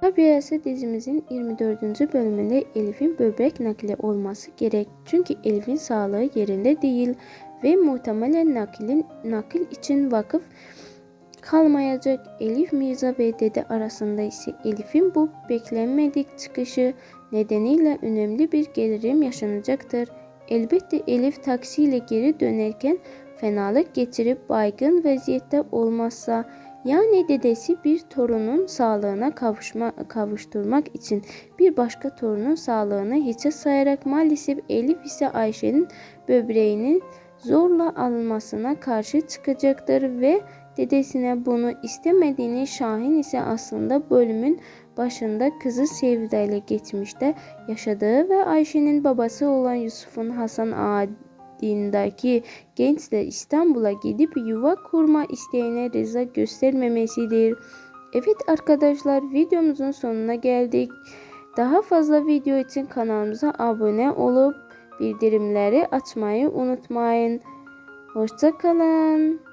Tabiyası dizimizin 24. bölümünde Elif'in böbrek nakli olması gerek. Çünkü Elif'in sağlığı yerinde değil ve muhtemelen nakilin nakil için vakıf kalmayacak. Elif Mirza ve dede arasında ise Elif'in bu beklenmedik çıkışı nedeniyle önemli bir gerilim yaşanacaktır. Elbette Elif taksiyle geri dönerken fenalık geçirip baygın vaziyette olmazsa yani dedesi bir torunun sağlığına kavuşma, kavuşturmak için bir başka torunun sağlığını hiçe sayarak maalesef Elif ise Ayşe'nin böbreğinin zorla alınmasına karşı çıkacaktır ve dedesine bunu istemediğini Şahin ise aslında bölümün başında kızı Sevda ile geçmişte yaşadığı ve Ayşe'nin babası olan Yusuf'un Hasan adındaki gençler İstanbul'a gidip yuva kurma isteğine rıza göstermemesidir. Evet arkadaşlar videomuzun sonuna geldik. Daha fazla video için kanalımıza abone olup bildirimleri açmayı unutmayın. Hoşçakalın.